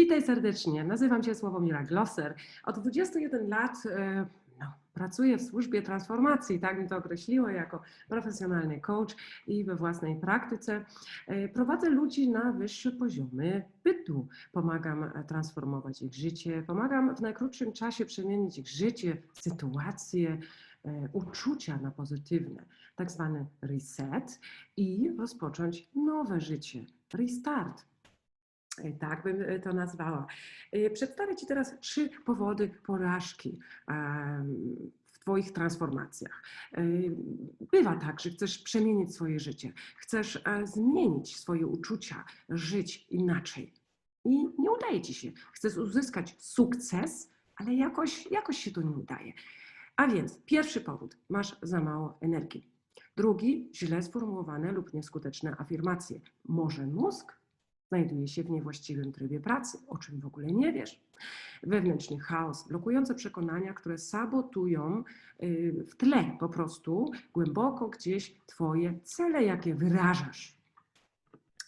Witaj serdecznie. Nazywam się Sławomira Glosser. Od 21 lat e, no, pracuję w służbie transformacji, tak mi to określiło, jako profesjonalny coach i we własnej praktyce. E, Prowadzę ludzi na wyższe poziomy bytu. Pomagam transformować ich życie, pomagam w najkrótszym czasie przemienić ich życie, sytuacje, e, uczucia na pozytywne, tak zwany reset i rozpocząć nowe życie, restart. E, Tak bym e, to nazwała. E, Przedstawię Ci teraz trzy powody porażki w Twoich transformacjach. Bywa tak, że chcesz przemienić swoje życie, chcesz zmienić swoje uczucia, żyć inaczej i nie udaje Ci się. Chcesz uzyskać sukces, ale jakoś, jakoś się to nie udaje. A więc pierwszy powód, masz za mało energii. Drugi, źle sformułowane lub nieskuteczne afirmacje. Może mózg znajduje się w niewłaściwym trybie pracy, o czym w ogóle nie wiesz. Wewnętrzny chaos, blokujące przekonania, które sabotują y, w tle po prostu głęboko gdzieś Twoje cele, jakie wyrażasz.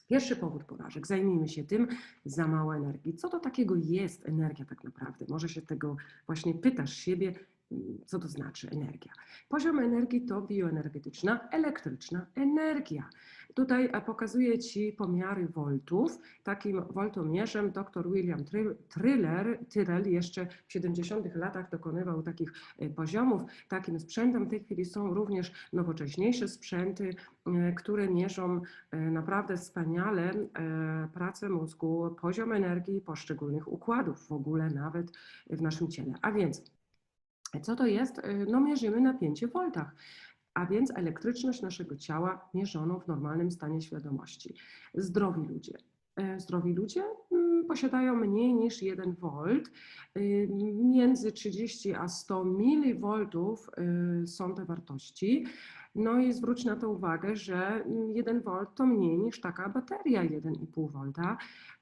Pierwszy powód porażek. Zajmijmy się tym, za mało energii. Co to takiego jest energia tak naprawdę? Może się tego właśnie pytasz siebie, co to znaczy energia. Poziom energii to bioenergetyczna, elektryczna energia. Tutaj e, pokazuję Ci pomiary voltów. Takim voltomierzem dr William Thriller, Tyrrell jeszcze w 70 latach dokonywał takich e, poziomów. Takim sprzętem w tej chwili są również nowocześniejsze sprzęty, e, które mierzą naprawdę wspaniale pracę mózgu, poziom energii poszczególnych układów w ogóle nawet w naszym ciele. A więc co to jest? E, No mierzymy napięcie w voltach a więc elektryczność naszego ciała mierzoną w normalnym stanie świadomości. Zdrowi ludzie. E, Zdrowi ludzie mm, posiadają mniej niż 1 V, y, między 30 a 100 mV y, są te wartości. No i zwróć na to uwagę, że mm, 1 V to mniej niż taka bateria 1,5 V,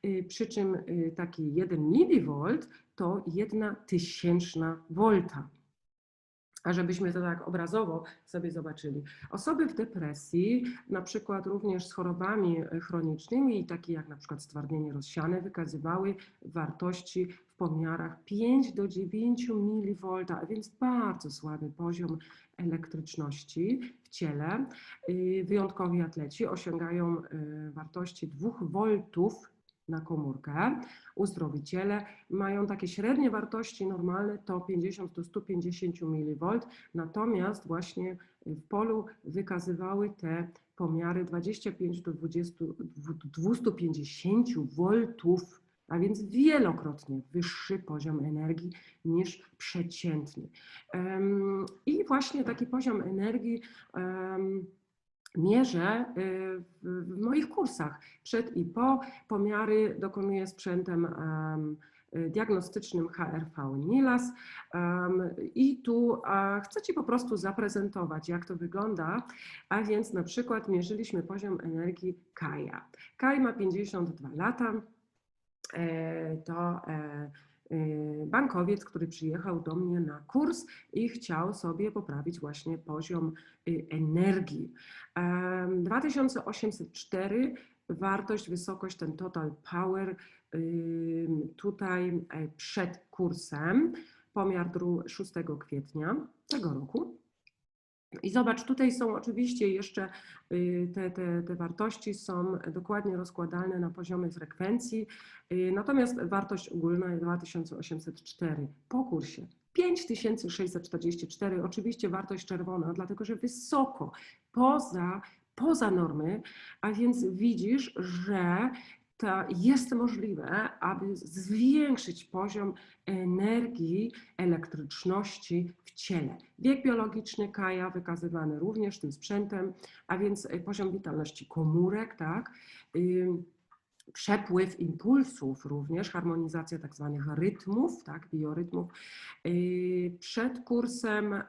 y, przy czym y, taki 1 mV to 1 tysięczna volta. A żebyśmy to tak obrazowo sobie zobaczyli. Osoby w depresji, na przykład również z chorobami chronicznymi, takie jak na przykład stwardnienie rozsiane, wykazywały wartości w pomiarach 5 do 9 mV, a więc bardzo słaby poziom elektryczności w ciele. Y, Wyjątkowi atleci osiągają y, wartości 2 V na komórkę. Uzdrowiciele mają takie średnie wartości normalne to 50 do 150 mV, natomiast właśnie w polu wykazywały te pomiary 25 do 20, 250 voltów, a więc wielokrotnie wyższy poziom energii niż przeciętny. I właśnie taki poziom energii mierzę y, w, moich kursach przed i po. Pomiary dokonuję sprzętem em, diagnostycznym HRV NILAS i tu chcę Ci po prostu zaprezentować, jak to wygląda, a więc na przykład mierzyliśmy poziom energii Kaja. Kaj ma 52 lata, E, to e, bankowiec, który przyjechał do mnie na kurs i chciał sobie poprawić właśnie poziom y, energii. Em, 2804 wartość, wysokość, ten total power tutaj e, przed kursem, pomiar dru 6 kwietnia tego roku. I zobacz, tutaj są oczywiście jeszcze y, te, te, te wartości są dokładnie rozkładane na poziomy frekwencji, y, natomiast wartość ogólna jest 2804 po kursie. 5644, oczywiście wartość czerwona, dlatego że wysoko, poza, poza normy, a więc widzisz, że to jest możliwe, aby zwiększyć poziom energii, elektryczności w ciele. Wiek biologiczny Kaja wykazywany również tym sprzętem, a więc poziom witalności komórek, tak? Ym, Przepływ impulsów również, harmonizacja tak zwanych rytmów, tak, biorytmów. Yy, Przed kursem e,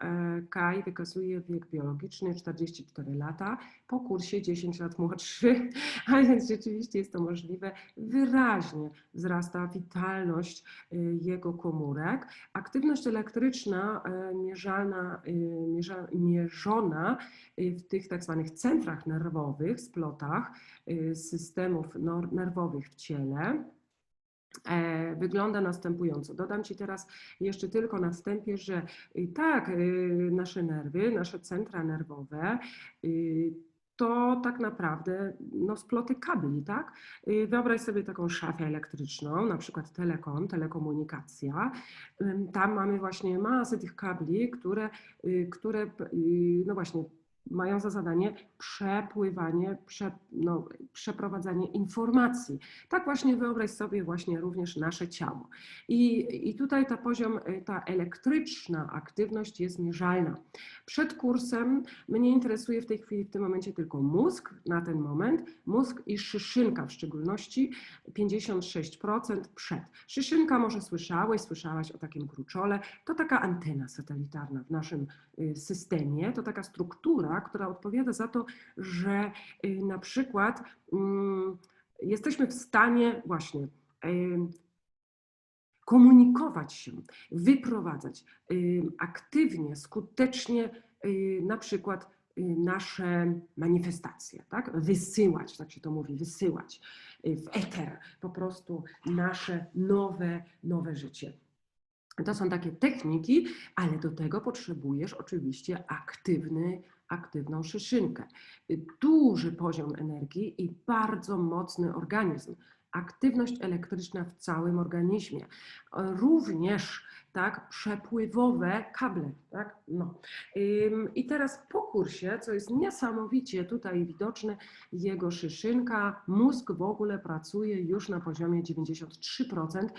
Kaj wykazuje wiek biologiczny 44 lata, po kursie 10 lat młodszy, a więc rzeczywiście jest to możliwe. Wyraźnie wzrasta witalność y, jego komórek. Aktywność elektryczna y, y, mierzona w tych tak zwanych centrach nerwowych, splotach systemów nerwowych w ciele. e, wygląda następująco. Dodam Ci teraz jeszcze tylko na wstępie, że tak nasze nerwy, nasze centra nerwowe to tak naprawdę no, sploty kabli, tak? Y, Wyobraź sobie taką szafę elektryczną, na przykład telekom, telekomunikacja. Tam mamy właśnie masę tych kabli, które, y, które y, no właśnie mają za zadanie przepływanie, prze, no, przeprowadzanie informacji. Tak właśnie wyobraź sobie właśnie również nasze ciało. I, I tutaj ta poziom, ta elektryczna aktywność jest mierzalna. Przed kursem mnie interesuje w tej chwili, w tym momencie tylko mózg, na ten moment, mózg i szyszynka w szczególności, 56% przed. Szyszynka może słyszałeś, słyszałaś o takim kruczole, to taka antena satelitarna w naszym y, systemie, to taka struktura, która odpowiada za to, że y, na przykład mm, jesteśmy w stanie właśnie y, komunikować się, wyprowadzać y, aktywnie, skutecznie na przykład nasze manifestacje, tak? wysyłać, tak się to mówi, wysyłać w eter po prostu nasze nowe, nowe życie. To są takie techniki, ale do tego potrzebujesz oczywiście aktywny, aktywną szyszynkę. Duży poziom energii i bardzo mocny organizm. Aktywność elektryczna w całym organizmie. Również tak, przepływowe kable. Tak? No. I teraz po kursie, co jest niesamowicie tutaj widoczne, jego szyszynka, mózg w ogóle pracuje już na poziomie 93%.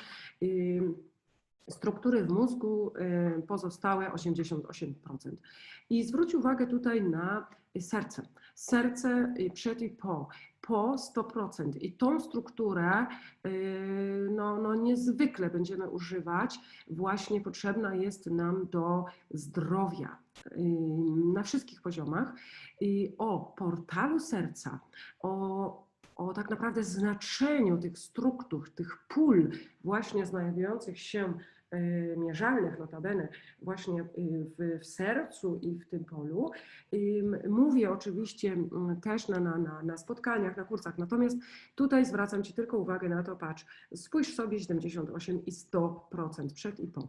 Struktury w mózgu y, pozostałe 88%. I zwróć uwagę tutaj na serce. Serce y, przed i po. Po 100%. I tą strukturę y, no, no niezwykle będziemy używać. Właśnie potrzebna jest nam do zdrowia na wszystkich poziomach. I o portalu serca, o o tak naprawdę znaczeniu tych struktur, tych pól właśnie znajdujących się y, mierzalnych notabene właśnie y, w, w sercu i w tym polu. Mówię oczywiście też na, na, na spotkaniach, na kursach, natomiast tutaj zwracam Ci tylko uwagę na to, patrz, spójrz sobie 78 i 100% przed i po.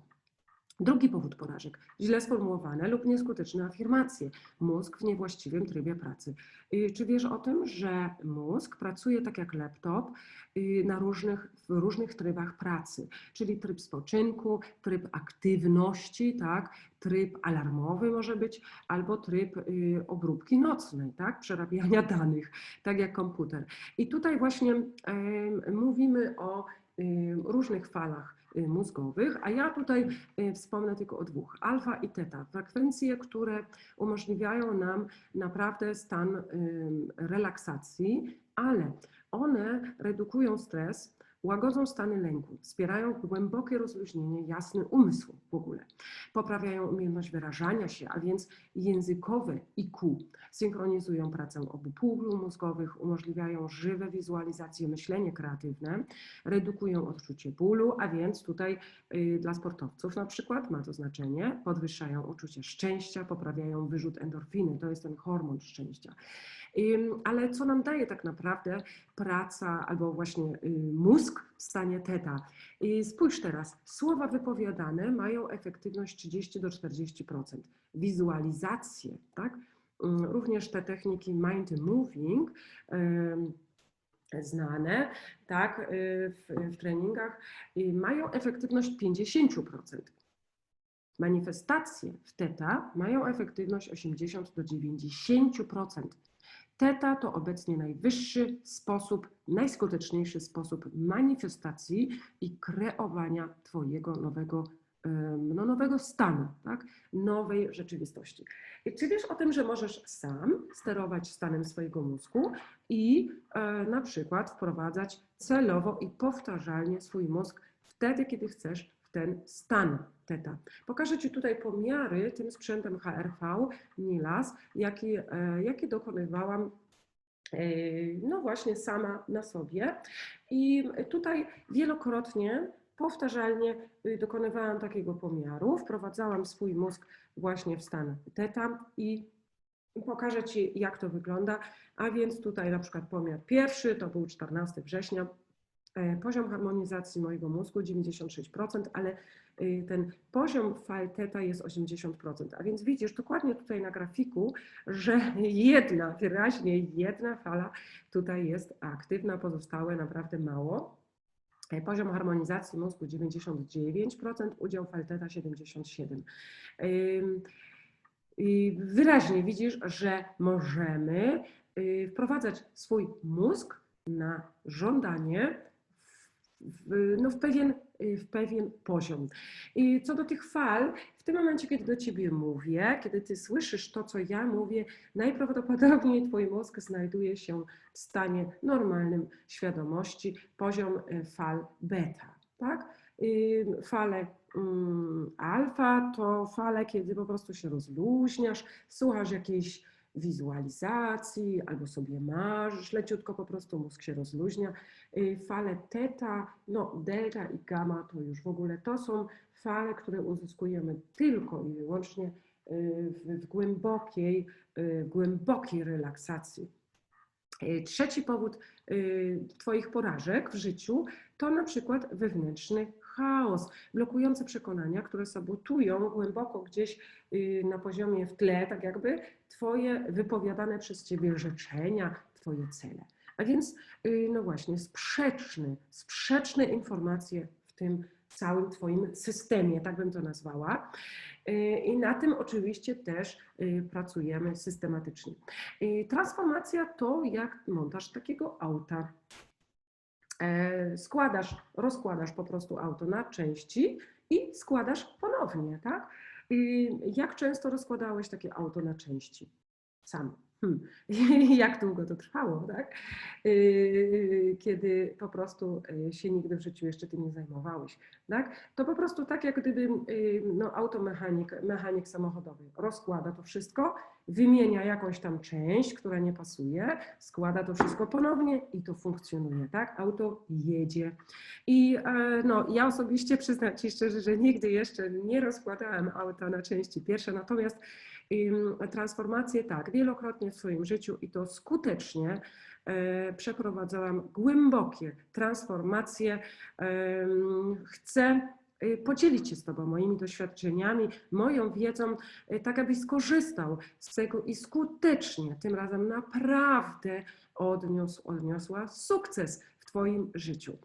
Drugi powód porażek. Źle sformułowane lub nieskuteczne afirmacje. Mózg w niewłaściwym trybie pracy. Y, Czy wiesz o tym, że mózg pracuje tak jak laptop y, na różnych, w różnych trybach pracy, czyli tryb spoczynku, tryb aktywności, tak, tryb alarmowy może być, albo tryb y, obróbki nocnej, tak, przerabiania danych, tak jak komputer. I tutaj właśnie mówimy o różnych falach mózgowych, a ja tutaj y, wspomnę tylko o dwóch, alfa i teta, frekwencje, które umożliwiają nam naprawdę stan relaksacji, ale one redukują stres, łagodzą stany lęku, wspierają głębokie rozluźnienie, jasny umysł w ogóle, poprawiają umiejętność wyrażania się, a więc językowe IQ, synchronizują pracę obu pól mózgowych, umożliwiają żywe wizualizacje, myślenie kreatywne, redukują odczucie bólu, a więc tutaj y, dla sportowców na przykład ma to znaczenie, podwyższają uczucie szczęścia, poprawiają wyrzut endorfiny, to jest ten hormon szczęścia. Ale co nam daje tak naprawdę praca albo właśnie y, mózg w stanie teta? I spójrz teraz, słowa wypowiadane mają efektywność 30 do 40%. Wizualizacje, tak? Ym, Również te techniki mind moving, znane tak, y, w, w treningach, y, mają efektywność 50%. Manifestacje w teta mają efektywność 80 do 90%. Teta to obecnie najwyższy sposób, najskuteczniejszy sposób manifestacji i kreowania Twojego nowego, no, nowego stanu, tak? nowej rzeczywistości. I Czy wiesz o tym, że możesz sam sterować stanem swojego mózgu i e, na przykład wprowadzać celowo i powtarzalnie swój mózg wtedy, kiedy chcesz ten stan teta. Pokażę Ci tutaj pomiary tym sprzętem HRV NILAS, jaki, e, jaki dokonywałam e, no właśnie sama na sobie. I tutaj wielokrotnie, powtarzalnie y, dokonywałam takiego pomiaru, wprowadzałam swój mózg właśnie w stan teta i pokażę Ci, jak to wygląda. A więc tutaj na przykład pomiar pierwszy, to był 14 września Poziom harmonizacji mojego mózgu 96%, ale y, ten poziom fal teta jest 80%. A więc widzisz dokładnie tutaj na grafiku, że jedna, wyraźnie jedna fala tutaj jest aktywna, pozostałe naprawdę mało. E, Poziom harmonizacji mózgu 99%, udział fal teta 77%. Ym, i wyraźnie widzisz, że możemy y, wprowadzać swój mózg na żądanie w, no w, pewien, y, w pewien poziom. I co do tych fal, w tym momencie, kiedy do ciebie mówię, kiedy ty słyszysz to, co ja mówię, najprawdopodobniej twój mózg znajduje się w stanie normalnym świadomości, poziom y, fal beta. Tak? Y, Fale mm, alfa to fale, kiedy po prostu się rozluźniasz, słuchasz jakiejś wizualizacji albo sobie marzysz, leciutko po prostu mózg się rozluźnia. Y, Fale teta, no delta i gamma to już w ogóle to są fale, które uzyskujemy tylko i wyłącznie y, w, głębokiej, y, głębokiej relaksacji. Trzeci powód Twoich porażek w życiu to na przykład wewnętrzny chaos, blokujące przekonania, które sabotują głęboko gdzieś y, na poziomie w tle, tak jakby Twoje wypowiadane przez Ciebie życzenia, Twoje cele. A więc, y, no właśnie, sprzeczne, sprzeczne informacje w tym całym Twoim systemie, tak bym to nazwała. Y, I na tym oczywiście też pracujemy systematycznie. Transformacja to jak montaż takiego auta. E, Składasz, rozkładasz po prostu auto na części i składasz ponownie, tak? I Jak często rozkładałeś takie auto na części? Sam. Hmm. Jak długo to trwało, tak? Yy, Kiedy po prostu yy, się nigdy w życiu jeszcze tym nie zajmowałeś, tak? To po prostu tak, jak gdyby yy, no, automechanik, mechanik samochodowy rozkłada to wszystko, wymienia jakąś tam część, która nie pasuje, składa to wszystko ponownie i to funkcjonuje, tak? Auto jedzie. I e, no, ja osobiście przyznam Ci szczerze, że nigdy jeszcze nie rozkładałem auta na części pierwsze, natomiast Ym, Transformacje tak, wielokrotnie w swoim życiu i to skutecznie e, przeprowadzałam głębokie transformacje. Chcę y, podzielić się z Tobą moimi doświadczeniami, moją wiedzą, y, tak abyś skorzystał z tego i skutecznie, tym razem naprawdę odniósł, odniosła sukces w Twoim życiu.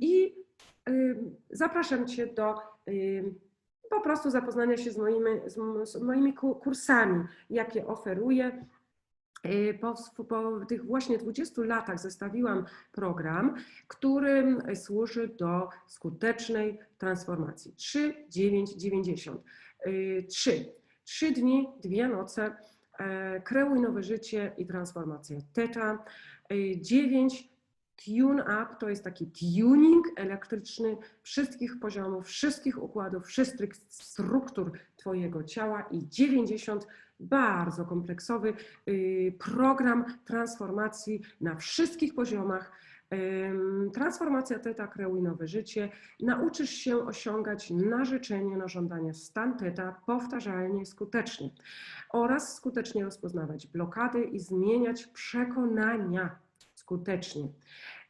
I zapraszam Cię do po prostu zapoznania się z moimi, z moimi ku- kursami, jakie oferuję. Y, Po, po tych właśnie 20 latach zestawiłam program, który służy do skutecznej transformacji. 3, 9, 90. 3. 3 dni, dwie noce, e, kreuj nowe życie i transformacja teta. 9 Tune Up to jest taki tuning elektryczny wszystkich poziomów, wszystkich układów, wszystkich struktur Twojego ciała i 90 bardzo kompleksowy y, program transformacji na wszystkich poziomach. Transformacja teta kreuj nowe życie. Nauczysz się osiągać na życzenie, na żądanie stan teta powtarzalnie i skutecznie oraz skutecznie rozpoznawać blokady i zmieniać przekonania skutecznie.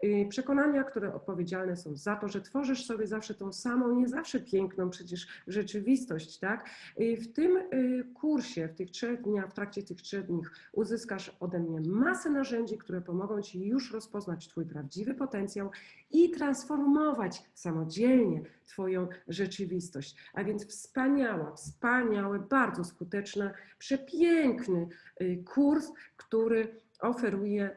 Y, Przekonania, które odpowiedzialne są za to, że tworzysz sobie zawsze tą samą, nie zawsze piękną przecież rzeczywistość, tak? Y, W tym y, kursie, w tych trzech dniach, w trakcie tych trzech dni uzyskasz ode mnie masę narzędzi, które pomogą Ci już rozpoznać Twój prawdziwy potencjał i transformować samodzielnie Twoją rzeczywistość. A więc wspaniała, wspaniały, bardzo skuteczny, przepiękny kurs, który oferuje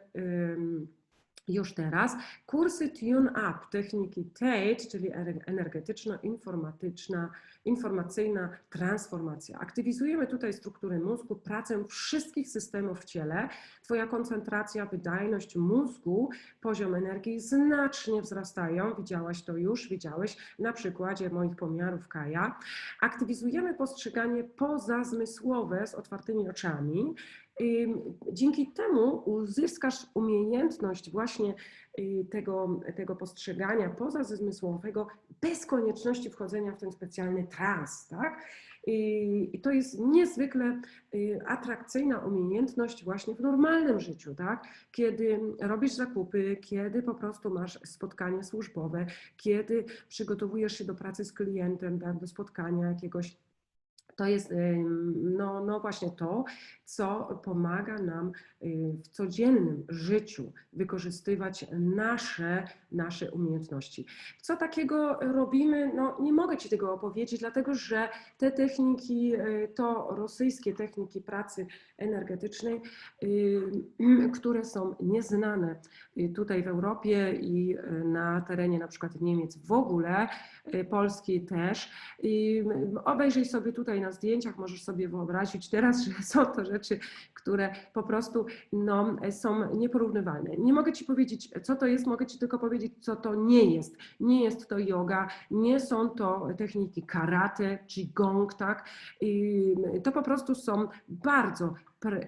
już teraz kursy Tune Up techniki TATE, czyli ener- energetyczno-informatyczna, informacyjna transformacja. Aktywizujemy tutaj struktury mózgu, pracę wszystkich systemów w ciele. Twoja koncentracja, wydajność mózgu, poziom energii znacznie wzrastają. Widziałaś to już, widziałeś na przykładzie moich pomiarów Kaja. Aktywizujemy postrzeganie pozazmysłowe z otwartymi oczami Dzięki temu uzyskasz umiejętność właśnie y, tego, tego postrzegania pozazmysłowego bez konieczności wchodzenia w ten specjalny trans, tak? I to jest niezwykle y, atrakcyjna umiejętność właśnie w normalnym życiu, tak? Kiedy robisz zakupy, kiedy po prostu masz spotkanie służbowe, kiedy przygotowujesz się do pracy z klientem, tak, do spotkania jakiegoś to jest no, no właśnie to, co pomaga nam y, w codziennym życiu wykorzystywać nasze, nasze umiejętności. Co takiego robimy? No, nie mogę Ci tego opowiedzieć, dlatego że te techniki y, to rosyjskie techniki pracy energetycznej, y, które są nieznane tutaj w Europie i na terenie na przykład Niemiec w ogóle, Polski też. I obejrzyj sobie tutaj na zdjęciach, możesz sobie wyobrazić teraz, że są to rzeczy, które po prostu no, są nieporównywalne. Nie mogę Ci powiedzieć, co to jest, mogę Ci tylko powiedzieć, co to nie jest. Nie jest to yoga, nie są to techniki karate czy gong, tak? I to po prostu są bardzo,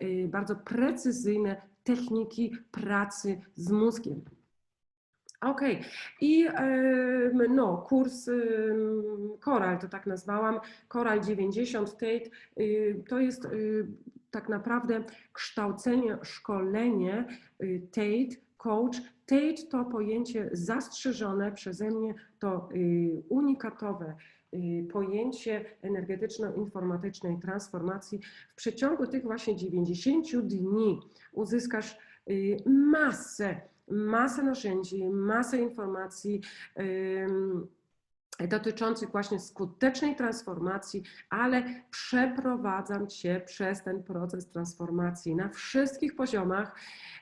y, bardzo precyzyjne techniki pracy z mózgiem. Okej, i em, no, kurs em, Coral, to tak nazwałam, Coral 90 Tate, y, to jest y, tak naprawdę kształcenie, szkolenie y, Tate, coach. Tate to pojęcie zastrzeżone przeze mnie, to y, unikatowe y, pojęcie energetyczno-informatycznej transformacji. W przeciągu tych właśnie 90 dni uzyskasz y, masę masę narzędzi, masę informacji dotyczących właśnie skutecznej transformacji, ale przeprowadzam Cię przez ten proces transformacji na wszystkich poziomach.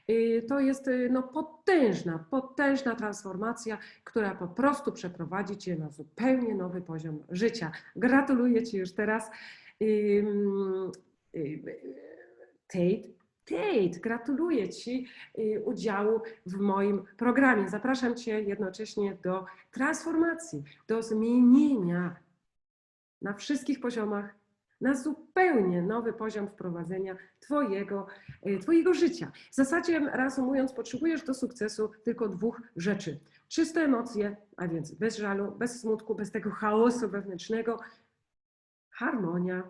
Y, To jest y, no, potężna, potężna transformacja, która po prostu przeprowadzi Cię na zupełnie nowy poziom życia. Gratuluję Ci już teraz. Y, Tate, Kate, gratuluję Ci y, udziału w moim programie. Zapraszam Cię jednocześnie do transformacji, do zmienienia na wszystkich poziomach, na zupełnie nowy poziom wprowadzenia Twojego, y, twojego życia. W zasadzie, reasumując, potrzebujesz do sukcesu tylko dwóch rzeczy. Czyste emocje, a więc bez żalu, bez smutku, bez tego chaosu wewnętrznego, harmonia,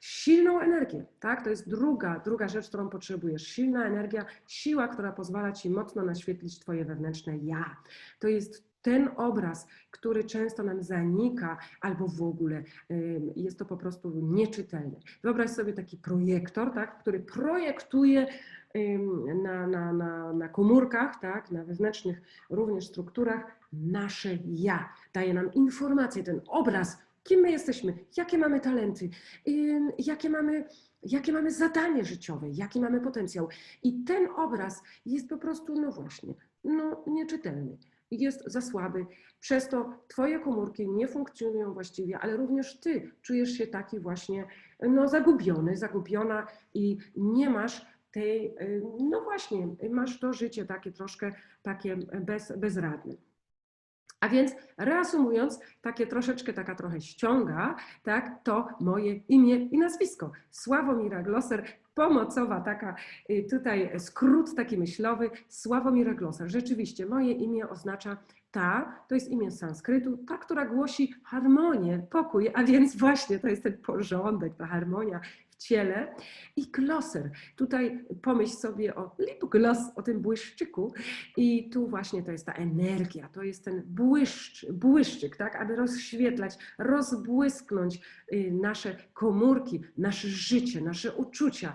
silną energię, tak? To jest druga, druga rzecz, którą potrzebujesz. Silna energia, siła, która pozwala ci mocno naświetlić twoje wewnętrzne ja. To jest ten obraz, który często nam zanika, albo w ogóle ym, jest to po prostu nieczytelne. Wyobraź sobie taki projektor, tak, który projektuje na, na, na, na komórkach, tak, na wewnętrznych również strukturach nasze ja. Daje nam informację, ten obraz, kim my jesteśmy, jakie mamy talenty, ym, jakie mamy, jakie mamy zadanie życiowe, jaki mamy potencjał. I ten obraz jest po prostu, no właśnie, no nieczytelny. Jest za słaby, przez to Twoje komórki nie funkcjonują właściwie, ale również Ty czujesz się taki właśnie no, zagubiony, zagubiona i nie masz tej, y, no właśnie, masz to życie takie troszkę takie bez, bezradne. A więc reasumując, takie troszeczkę, taka trochę ściąga, tak, to moje imię i nazwisko. Sławomira Glosser, pomocowa taka y, tutaj skrót taki myślowy, Sławomira Glosser. Rzeczywiście moje imię oznacza ta, to jest imię z sanskrytu, ta, która głosi harmonię, pokój, a więc właśnie to jest ten porządek, ta harmonia ciele. I gloser, tutaj pomyśl sobie o lipgloss, o tym błyszczyku i tu właśnie to jest ta energia, to jest ten błyszcz, błyszczyk, tak, aby rozświetlać, rozbłysknąć y, nasze komórki, nasze życie, nasze uczucia,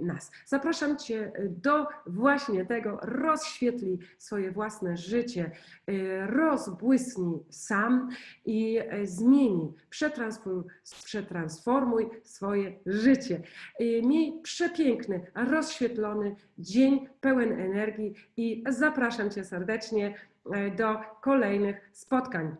nas. Zapraszam Cię do właśnie tego, rozświetli swoje własne życie, y, rozbłysnij sam i y, zmieni, przetransformuj, przetransformuj swoje życie. Y, Miej przepiękny, rozświetlony dzień pełen energii i zapraszam Cię serdecznie y, do kolejnych spotkań.